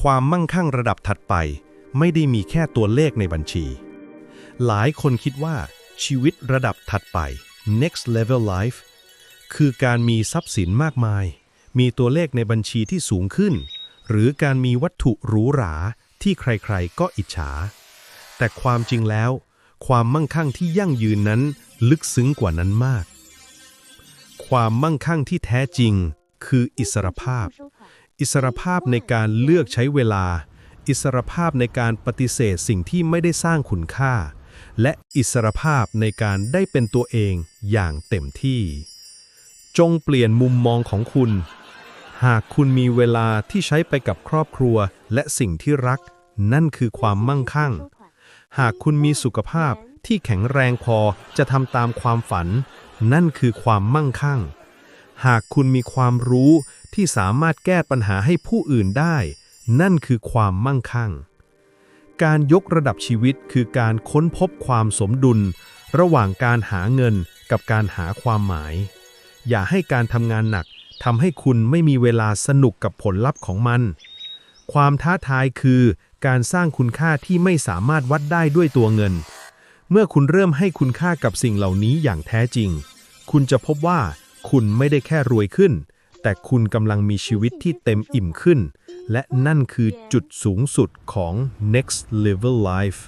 ความมั่งคั่งระดับถัดไป ไม่ได้มีแค่ตัวเลขในบัญชี หลายคนคิดว่าชีวิตระดับถัดไป next level life คือการมีทรัพย์สินมากมาย มีตัวเลขในบัญชีที่สูงขึ้น หรือการมีวัตถุหรูหราที่ใครๆก็อิจฉา แต่ความจริงแล้ว ความมั่งคั่งที่ยั่งยืนนั้นลึกซึ้งกว่านั้นมาก ความมั่งคั่งที่แท้จริง คืออิสรภาพ อิสรภาพในการเลือกใช้เวลา อิสรภาพในการปฏิเสธสิ่งที่ไม่ได้สร้างคุณค่า และอิสรภาพในการได้เป็นตัวเองอย่างเต็มที่ จงเปลี่ยนมุมมองของคุณ หากคุณมีเวลาที่ใช้ไปกับครอบครัวและสิ่งที่รัก นั่นคือความมั่งคั่ง หากคุณมีสุขภาพที่แข็งแรงพอจะทำตามความฝัน นั่นคือความมั่งคั่ง หากคุณมีความรู้ที่สามารถแก้ปัญหาให้ผู้อื่นได้ นั่นคือความมั่งคั่ง การยกระดับชีวิตคือการค้นพบความสมดุล ระหว่างการหาเงินกับการหาความหมาย อย่าให้การทำงานหนักทำให้คุณไม่มีเวลาสนุกกับผลลัพธ์ของมัน ความท้าทายคือการสร้างคุณค่าที่ไม่สามารถวัดได้ด้วยตัวเงิน เมื่อคุณเริ่มให้คุณค่ากับสิ่งเหล่านี้อย่างแท้จริง คุณจะพบว่า คุณไม่ได้แค่รวยขึ้น แต่คุณกำลังมีชีวิตที่เต็มอิ่มขึ้น และนั่นคือจุดสูงสุดของ next level life